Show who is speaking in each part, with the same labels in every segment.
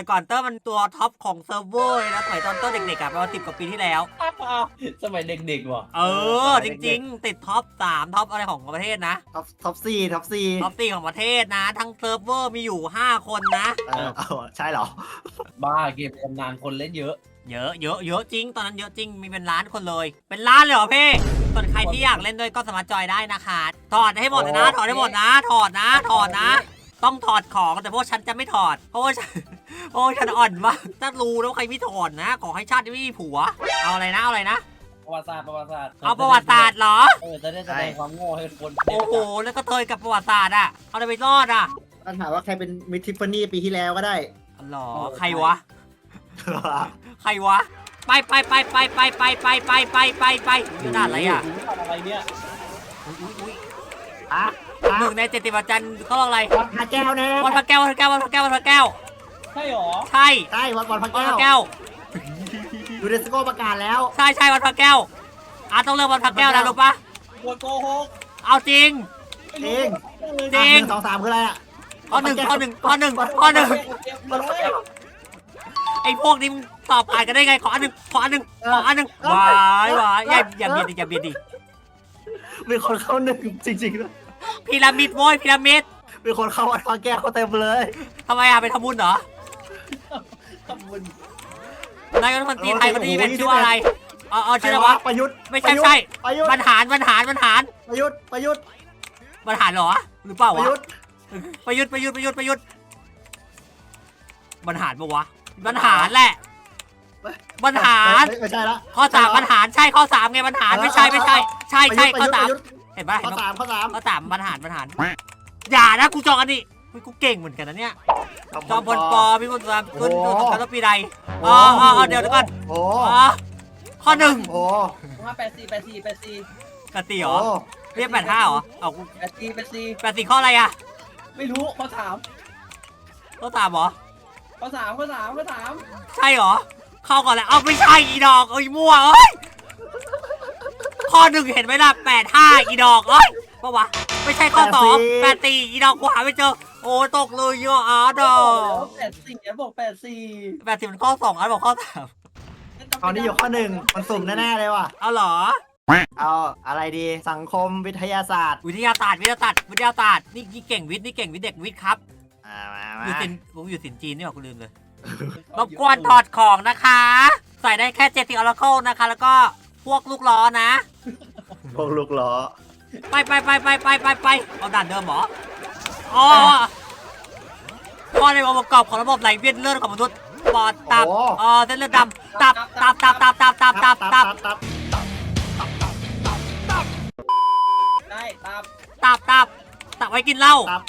Speaker 1: แต่ก่อนเตอร์มันตัวท็อปของเซิร์ฟเวอร์เลยนะสมัยตอนเตอร์เด็กๆอะประมาณสิบกว่าปีที่แล้ว
Speaker 2: สมัยเด็กๆว่ะ
Speaker 1: เออ จริง ๆ ติดท็อปสามท็อปอะไรของประเทศนะ
Speaker 3: ท็อปท็อปสี่ท็อปสี่
Speaker 1: ท็อปสี่ของประเทศนะ ทั้งเซิร์ฟเวอร์มีอยู่ 5 คนนะ
Speaker 3: เออเอาใช่เหรอ
Speaker 2: บ้าเกมตำนานคนเล่นเยอะ
Speaker 1: เยอะเยอะเยอะจริง ตอนนั้นเยอะจริงมีเป็นล้านคนเลย เป็นล้านเลยเหรอพี่ส่วนใครที่อยากเล่นด้วยก็สามารถจอยได้นะคะถอดให้หมดเลยนะ
Speaker 2: โอ้
Speaker 1: ถอดให้หมดนะ ถอดนะ ถอดนะ ต้องถอดของแต่พวกฉันจะไม่ถอดเพราะว่าฉัน เพราะว่าฉันอ่อนมากถ้ารู้แล้วาใครไม่ถอดนะ ขอให้ชาติไม่มีผัว เอาอะไรนะเอาอะไรนะ
Speaker 2: ประวัติศาสตร์ประวัติศาสตร์
Speaker 1: เอาประวัติศาสตร์เหรอ
Speaker 2: เออจะได้แสดงความโง่ให้คน
Speaker 1: โอ้โห แล้วก็เทยกับประวัติศาสตร์อะเอาอะไรไปรอดอะ
Speaker 3: ปัญหาว่าใครเป็นมิทิฟฟานี่ปีที่แล้วก็ได้
Speaker 1: อ๋อเหรอใครวะ ใครวะ ไปไปไปไปไปไปไปไปไปไปไปกระดาษอะไรอะ
Speaker 2: อะไรเนี่ย
Speaker 1: อุ๊ยอุ๊ยอุ๊ย
Speaker 3: อะ
Speaker 1: หนึ่งในเจ็ดสิบอาจารย์เขาเรียกอะไร
Speaker 3: วัดพระแก้วแน่
Speaker 1: วันพระแก้ววันพระแก้ววันพระแก้ววันพระแก้ว
Speaker 2: ใช่หรอ
Speaker 1: ใช่
Speaker 3: ใช่วัดวัดพระ
Speaker 1: วัน
Speaker 3: แก้
Speaker 1: พ
Speaker 3: ว
Speaker 1: ระแก้ว
Speaker 3: ยูเนสโกประกาศแล้ว
Speaker 1: ใช่ใช่วันพระแก้วอะต้องเริ่มวันพระแก้วนะรู้ปะ
Speaker 2: ปวดโกหก
Speaker 1: เอาจริง
Speaker 3: จริง
Speaker 1: จริง
Speaker 3: อะหนึ่งสองสามคืออะไรอะ
Speaker 1: ข้อหนึ่งข้อหนึ่งข้อหนึ่งข้อหนึ่ง
Speaker 3: วัดพระแก้ว
Speaker 1: ไอ้พวกนี้มึงตอบผ่านกันได้ไงขออันหนึ่งขออันหนึ่งขออันหนึ่ง
Speaker 3: เออ
Speaker 1: วาย
Speaker 3: เออ
Speaker 1: วายอย่า
Speaker 3: เออ
Speaker 1: อย่าเบียดดิอย่าเบียดดิ
Speaker 3: มีคนเข้าหนึ่งจริงๆด้วย
Speaker 1: พีระมิดโว้ยพีระมิด
Speaker 3: มีคนเข้าวัดพระแก้วเต็มเลย
Speaker 1: ทำไมอะไปทำบุญเหรอ
Speaker 2: ทำบุญ
Speaker 1: นายกรัฐมนตรีไทยคนนี้เป็นชื่อว่าอะไรเออเออชื่ออะไรวะ
Speaker 3: ประยุทธ์
Speaker 1: ไม่ใช่
Speaker 3: ประยุทธ์
Speaker 1: ใช่
Speaker 3: ประยุทธ์
Speaker 1: บรรหารบรรหารบรรหาร
Speaker 3: ประยุทธ์ประยุทธ์
Speaker 1: บรรหารเหรอหรือเปล่า
Speaker 3: ประ
Speaker 1: วะ
Speaker 3: ยุทธ์
Speaker 1: ประยุทธ์ประยุทธ์ประยุทธ์ประยุทธ์บรรหารปะวะบรรหารแหละบรรหาร
Speaker 3: ไม่ไม่ใช่ละ
Speaker 1: ข้อสามบรรหารใช่ข้อสามไงบรรหารไม่ใช่ไม่ใช่ ใช่ใช่
Speaker 3: ประ
Speaker 1: ข้อ
Speaker 3: ยุทธ์
Speaker 1: สาม
Speaker 3: ประยุทธ์
Speaker 1: เห็นปะ
Speaker 3: ข้
Speaker 1: เห็
Speaker 3: อน
Speaker 1: ปะ
Speaker 3: สามข้อสาม
Speaker 1: ข้อสามบรรหารบรรหารอย่านะกูจองอันนี้ เฮ้ยกูเก่งเหมือนกันนะเนี่ยจอมพลปอพี่มนต์สามคุณดูสงครามรบปีใดอ๋ออ๋ออ๋อเดี๋ยวเดี๋ยวก่อน
Speaker 3: โอ้
Speaker 1: อ๋อข้อหนึ่ง
Speaker 3: โอ้
Speaker 2: ห้าแปดสี่แปดสี่แปดสี่
Speaker 1: กติเหรอเรียกแปดห้าเหรอเอากู
Speaker 2: แปดสี่แปดสี่
Speaker 1: แปดสี่ข้ออะไรอะ
Speaker 2: ไม่รู้ข้อสาม
Speaker 1: ข้อสามเหรอ
Speaker 2: ข้อสามข้อสามข้อสาม
Speaker 1: ใช่เหรอเข้าก่อนแล้วเอาไม่ใช่อีดอกเอ้ยมั่วเอ้ยข้อหนึ่งเห็นไหมล่ะแปดห้าอีดอกเอ้ยปะวะไม่ใช่ข้อสองแปดตีอีดอกกูหาไม่เจอ โอ้ตกเลยเยอะอาร์ดอก
Speaker 2: แปดสี่บอกแปดสี่
Speaker 1: แปดสิบมันข้อสองอาร์ตบอกข้อสาม
Speaker 3: เอานี่อยู่ข้อหนึ่งมันสุ่มแน่ๆเลยว่ะ
Speaker 1: เอาเหรอ
Speaker 3: เอาอะไรดีสังคมวิทยาศาสตร์
Speaker 1: วิทยาศาสตร์วิทยาศาสตร์วิทยาศาสตร์นี่นี่เก่งวิทย์นี่เก่งวิทย์เด็กวิทย์ครับ
Speaker 3: อ่ามา
Speaker 1: อ
Speaker 3: มา
Speaker 1: ยู่สินผมอยู่สินจีนนี่หว่ากูลืมเลยรบกวนถอดของนะคะ ใส่ได้แค่เจติออร์เคิลนะคะ แล้วก็พวกลูกล้อนะ
Speaker 3: พวกลูกล้อ
Speaker 1: ไปไปไปไปไปไปไปเอาด่านเดิมเหรอ อ๋อข้อในองค์ประกอบของระบบไหลเวียนเลือดของมนุษย์ปอดตับเออเส้นเลือดดำตับตับตับตับตับตับตับตับ
Speaker 3: ตับ
Speaker 2: ได้ตาม
Speaker 1: ตับตับตับไว้กินเหล้า
Speaker 3: ตับ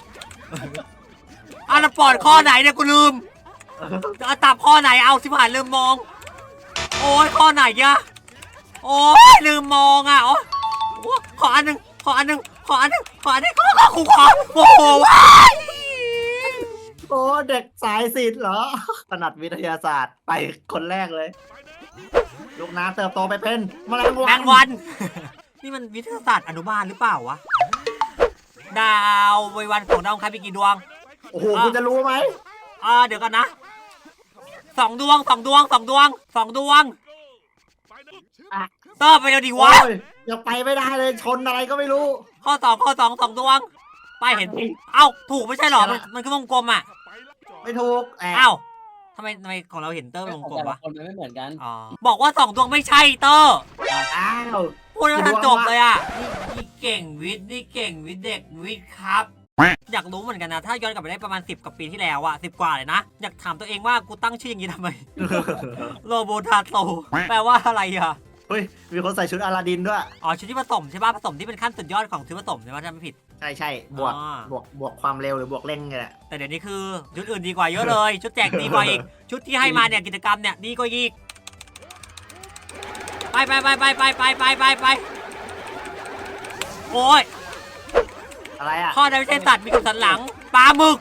Speaker 1: อะแล้วปอดข้อไหนเนี่ยกูลืมเอาตับข้อไหนเอาสิผ่านลืมมอง โอ้ยข้อไหนอะโอ้ยลืมมองอะโอ้โอ้ขออันหนึ่งขออันหนึ่งข ออันหนึ่งขออันหนึ่งขอขอขอขอโอ้โหว้าย
Speaker 3: โอ้เด็กสายศิลป์เหรอถนัดวิทยาศาสตร์ไปคนแรกเลย ลูกน้ำเติบโตไปเป็นแมลงวัน
Speaker 1: แมงวัน นี่มันวิทยาศาสตร์อนุบาลหรือเปล่าวะ ดาวไวยวันของดาวอังคารมีกี่ดวง
Speaker 3: โอ้โหคุณจะรู้ไหม
Speaker 1: อ่าเดี๋ยวกันนะสองดวงสองดวงสองดวงสองดวง เตอร์ไปเดี๋ยวดีวะ
Speaker 3: โอ้ยยังไปไม่ได้เลยชนอะไรก็ไม่รู้
Speaker 1: ข้อสองข้อสองสองดวง ไปเห็น เอ้าถูกไม่ใช่เหรอ มันมันคือวงกลมอะ
Speaker 3: ไม่ถูกแอบ
Speaker 1: เอ้าทำไมทำไมของเราเห็นเตอร์เป็นวงกลม
Speaker 2: แต่ละ
Speaker 1: วะ
Speaker 2: คนมันไม่เหมือนกัน
Speaker 1: อ๋อบอกว่าสองดวงไม่ใช่เตอร์
Speaker 3: อ้าว
Speaker 1: พูดแล้วทันจบเลยอะนี่นี่เก่งวิทย์นี่เก่งวิทย์เด็กวิทย์ครับ อยากรู้เหมือนกันนะ ถ้าย้อนกลับไปได้ประมาณ 10กว่าปีที่แล้วอะสิบกว่าเลยนะ อยากถามตัวเองว่ากูตั้งชื่ออย่างนี้ทำไมโลโบทาโตแปลว่าอะไรอะ
Speaker 3: เฮ้ย มีคนใส่ชุดอลาดินด้วย
Speaker 1: อ๋อชุดที่ผสมใช่ป่ะผสมที่เป็นขั้นสุดยอดของชุดผสมใช่ป่ะถ้าไม่ผิด
Speaker 3: ใช่ใช่บวก
Speaker 1: อ่า
Speaker 3: บวก บวกความเร็วหรือบวกเร่งเนี่ยแหละ
Speaker 1: แต่เดี๋ยวนี้คือชุดอื่นดีกว่าเยอะเลย ชุดแจกดีกว่าอีก ชุดที่ให้มาเนี่ยกิจกรรมเนี่ยดีกว่าอีก ไปไปไปไปไปไปไปไปไปโอ้ย
Speaker 3: อะไรอะ
Speaker 1: ข้อใดไม่ใช่สัตว์มีกระดูกสันหลังปลาหมึก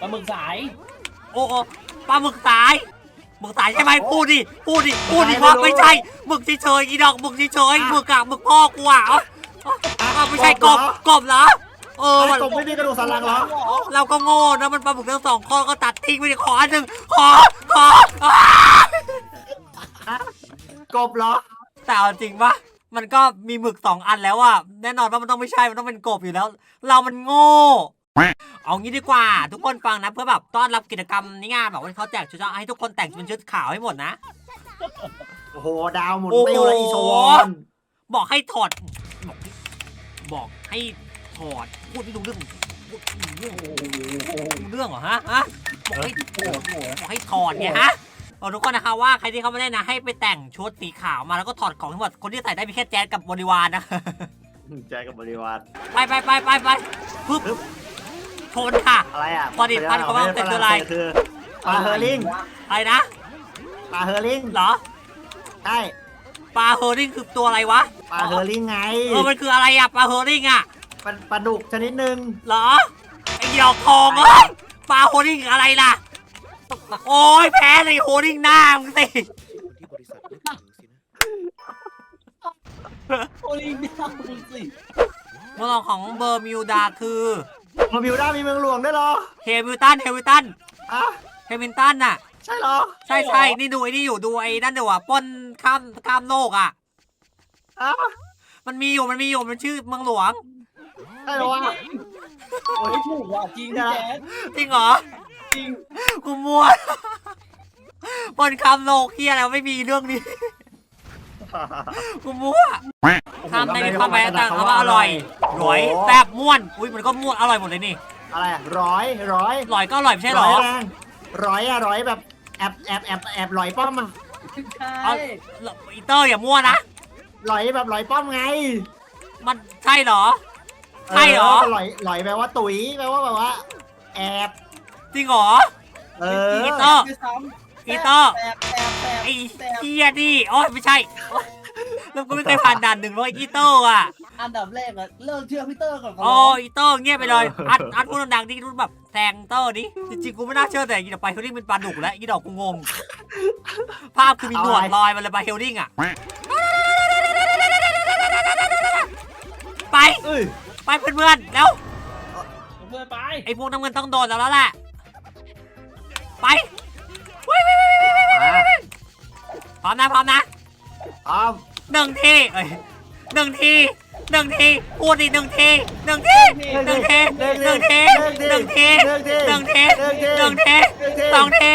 Speaker 2: ปลาหมึกสาย
Speaker 1: โอ้โอ้ปลาหมึกสายห มึกสายใช่ไหมพูดดิพูดดิพูดดิว่าไม่ใช่หมึกเฉยๆอีดอกหมึกเฉยๆหมึกอะหมึกพ่อกูอะอ๋ออ๋อไม่ใช่กบกบเหรอเออ
Speaker 3: ไอ้
Speaker 1: มัน
Speaker 3: กบไม่มีกระดูกสันหลังเหรอ
Speaker 1: เราก็โง่นะมันปลาหมึกทั้งสองข้อก็ตัดทิ้งไปดิขออันหนึ่งขอขออ้าก
Speaker 3: บเหรอ
Speaker 1: แต่เอาจริงปะมันก็มีหมึกสองอันแล้วอะแน่นอนว่ามันต้องไม่ใช่มันต้องเป็นกบอยู่แล้ว เรามันโง่ เอางี้ดีกว่า ทุกคนฟังนะเพื่อแบบต้อนรับกิจกรรมนี้งานแบบว่าเขาแจกชุดให้ทุกคนแต่งเป็นชุดขาวให้หมดนะ
Speaker 3: โอ้โห ดาวหมุน
Speaker 1: โอ้โห
Speaker 3: เปรี้ยวและอีโชวอน
Speaker 1: บอกให้ถอด บอกบอกให้ถอดพูดไม่รู้เรื่องพูดไม่รู้เรื่องรู้เรื่องเหรอฮะฮะบอกให้บอกให้ถอดไงฮะบอกทุกคนนะคะว่าใครที่เขาไม่ได้นะให้ไปแต่งชุดสีขาวมาแล้วก็ถอดของทั้งหมดคนที่ใส่ได้มีแค่แจ๊สกับบริวารนะ
Speaker 3: ใจกับบริวาร
Speaker 1: ไปไปไปไปไปปึ๊บ ชนค่ะ
Speaker 3: อะไรอะ
Speaker 1: ตอนนี้พันเขาว่าเป็นตัวอะไร
Speaker 3: คือปลาเฮอร์ลิง
Speaker 1: อะไรนะ
Speaker 3: ปลาเฮอร์ลิง
Speaker 1: เหรอ
Speaker 3: ใช่
Speaker 1: ปลาเฮอริงคือตัวอะไรวะ
Speaker 3: ปลาเฮอร์ลิงไง
Speaker 1: เออ มันคืออะไรอะปลาเฮอริงอะ
Speaker 3: มันปลาดุกชนิดหนึ่ง
Speaker 1: เหรอ ไอ้ดอกทองเอ้ยปลาโฮริงอะไรล่ะ โอ้ยแพ้เลยโฮริงหน้ามึงสิ
Speaker 2: โอลิงเดียวมึงสิ
Speaker 1: เมืองของเบอร์มิวดาคือ
Speaker 3: มาบิวด้ามีเมืองหลวงด้วยเหรอ
Speaker 1: เฮมิลตันเฮมิลตัน
Speaker 3: อะ
Speaker 1: เฮมิลตันน่ะ
Speaker 3: ใช่เหรอ
Speaker 1: ใช่ใช่นี่ดูไอ้นี่อยู่ดูไอ้นั่นเดี๋ยวอะปล้นข้ามข้ามโลกอะ
Speaker 3: อะ
Speaker 1: มันมีอยู่มันมีอยู่มันชื่อเมืองหลวง
Speaker 3: ใช่เหรอวะ
Speaker 2: โอ้ยถูกว่ะจริงพี่แจ๊ค
Speaker 1: จริงเหรอ
Speaker 2: จริง
Speaker 1: กูมั่วปล้นข้ามโลกเฮียแล้วไม่มีเรื่องนี้กูมั่วข้ามในมีความหมายต่างๆคำว่าอร่อย หรอยแซ่บม่วนอุ้ยมันก็ม่วนอร่อยหมดเลยนี่
Speaker 3: อะไรอะร้อยร้อย
Speaker 1: อร่อยก็อร่อยไม่ใช่เหร
Speaker 3: ร้
Speaker 1: อ
Speaker 3: อยแรงร้อยอะร้อยแบบแอบแอบแอบแอบร้อยป้อมอะ
Speaker 2: ใช่
Speaker 1: เอาอีเตอร์อย่ามั่วนะ
Speaker 3: ร้อยแบบร้อยป้อมไง
Speaker 1: มันใช่เหรอ ใช่เหรอ
Speaker 3: ร้อยร้อยแปลว่าตุ๋ยแปลว่าแบบว่า แอบ
Speaker 1: จริงเหรอ
Speaker 3: เอ
Speaker 1: อี
Speaker 3: อ
Speaker 1: เตอร์
Speaker 2: ไม่ซ้ำ
Speaker 1: อีเตอร์
Speaker 2: แสบแสบแสบ
Speaker 1: ไอ้
Speaker 2: แสบ
Speaker 1: เฮียนี่โอ้ยไม่ใช่โอ๊ยแล้วก็ไม่เคยผ่านด่านหนึ่งเลยอีเตอร์อะ
Speaker 2: อันดับแรกอะเลิกเชื่อพี่เตอร์ก่อนข
Speaker 1: โอ้
Speaker 2: ร้ง
Speaker 1: อีเตอร์เงียบไปเลยอัดอัดพูดดังๆที่รุ่นแบบแซงเตอร์นี่จริงๆกูไม่น่าเชื่อแต่อีดอกไปเฮลลิ่งเป็นปลาดุกแล้วอีดอกกูงง ภาพคือมีหนวดลอยมาเลยปลาเฮลลิ่งอะ ไป
Speaker 3: เอ้ย
Speaker 1: ไปเพื่อนๆแล้ว
Speaker 2: เพื่อนไป
Speaker 1: ไอ้พวกน้ำเงินต้องโดนแล้วแล้วแหละ ไปวิ่งวิ่งวิ่งวิ่งวิ่งวิ่ง
Speaker 3: อะ
Speaker 1: วิ่งพร้อมนะพร้อมนะ
Speaker 3: อ้อม
Speaker 1: หนึ่งทีเอ้ยหนึ่งที หนึ่งทีพูดดิหนึ่งทีหนึ่งทีหนึ่งทีหนึ่งทีหนึ่งทีหนึ่งทีหนึ่งทีสองที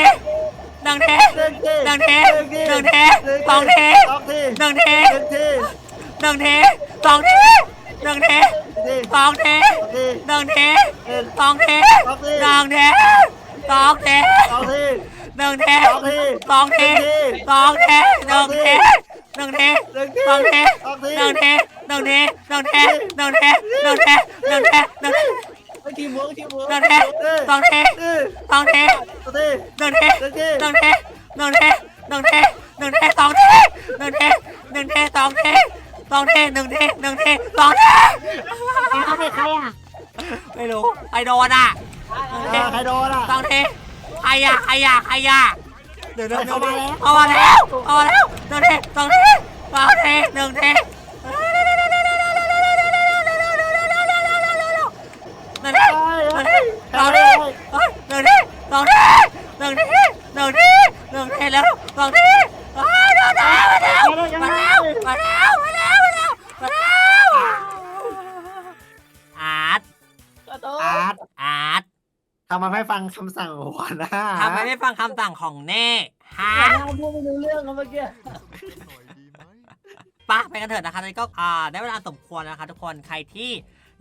Speaker 1: หนึ่งที
Speaker 3: หนึ่งที
Speaker 1: หนึ่งทีหนึ่งทีสองที
Speaker 3: สองที
Speaker 1: หนึ่งที
Speaker 3: หนึ่งที
Speaker 1: หนึ่งทีสองทีหนึ่งที
Speaker 3: ที
Speaker 1: สองที
Speaker 3: ที
Speaker 1: หนึ่งที
Speaker 3: หนึ่ง
Speaker 1: สองที
Speaker 3: สองที
Speaker 1: หนึ่งทีสองที
Speaker 3: สองที
Speaker 1: หนึ่งที
Speaker 3: สองที
Speaker 1: สองทีสองทีหนึ่งที หนึ่งที
Speaker 3: หนึ่งที
Speaker 1: สองที
Speaker 3: สองที
Speaker 1: หนึ่งทีหนึ่งทีหนึ่งทีหนึ่งทีหนึ่งทีหนึ่งทีหนึ่งที
Speaker 2: ไอ้ทีมเวิร์กทีมเวิร์ก
Speaker 1: หนึ่งทีสองที
Speaker 3: ที
Speaker 1: สองที
Speaker 3: สองที
Speaker 1: หนึ่งที
Speaker 3: หนึ่งที
Speaker 1: หนึ่งทีหนึ่งทีหนึ่งทีหนึ่งทีสองทีหนึ่งทีหนึ่งทีสองทีสองทีหนึ่งทีหนึ่งทีสองที
Speaker 4: เขาเป็นใครอะ
Speaker 1: ไม่รู้ไอโดนอะ
Speaker 3: เออใครโดนอะ
Speaker 1: สองทีใครอะใครอะใครอะเดี๋ยวเดี๋ยว
Speaker 3: เข้ามาแล้ว
Speaker 1: เอามาแล้วเอามาแล้วหนึ่งทีสองทีสองทีหนึ่งทีหนึ่งที
Speaker 3: เฮ้
Speaker 1: นึ่งที
Speaker 3: ย
Speaker 1: สอง
Speaker 3: เฮ้
Speaker 1: ที
Speaker 3: ย
Speaker 1: เฮ้ยหนึ่งทีสองทีหนึ่งทีหนึ่งทีหนึ่งทีแล้วสองทีอ้วเดี๋ยวเดี๋ยวมาแล้วมาแล้วมาแล้วมาแล้วมาแล้วมาแล้วอาร์ต
Speaker 2: อา
Speaker 3: ร์ต
Speaker 1: อาร์ต
Speaker 3: ทำไมไม่ฟังคำสั่งหัวหน้า
Speaker 1: ทำไมไม่ฟังคำสั่งของเน่ฮะ
Speaker 2: หัวหน้าพูดไม่รู้เรื่องเมื่อกี้
Speaker 1: ปะไปกันเถอะนะคะนนี้ก็อ่าได้เวลาสมควรแล้วนะคะทุกคนใครที่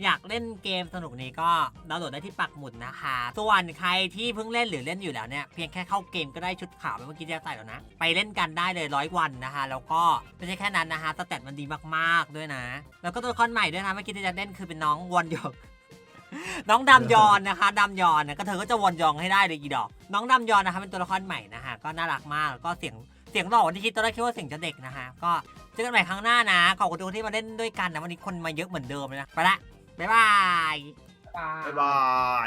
Speaker 1: อยากเล่นเกมสนุกนี้ก็ดาวน์โหลดได้ที่ปักหมุดนะคะ ส่วนใครที่เพิ่งเล่นหรือเล่นอยู่แล้วเนี่ยเพียงแค่เข้าเกมก็ได้ชุดขาวเมื่อกี้ที่เราใส่แล้วนะ ไปเล่นกันได้เลยร้อยวันนะคะ แล้วก็ไม่ใช่แค่นั้นนะคะสเตตมันดีมากๆด้วยนะ แล้วก็ตัวละครใหม่ด้วยนะเมื่อกี้ที่จะเล่นคือเป็นน้องวอนหยกน้องดำยอนนะคะดำยอนนะก็เธอก็จะวนยองให้ได้เลยอีดอก น้องดำยอนนะคะเป็นตัวละครใหม่นะคะก็น่ารักมากแล้วก็เสียงเสียงหล่อกว่าที่คิดตอนแรกคิดว่าเสียงจะเด็กนะคะก็เจอกันใหม่ครั้งหน้านะขอบคุณทุกคนที่มาเล่นด้วยกันนะวันนี้คนมาเยอะเหมือนเดิมเลยนะไปละ บ๊ายบาย
Speaker 2: ปา
Speaker 3: บ๊ายบาย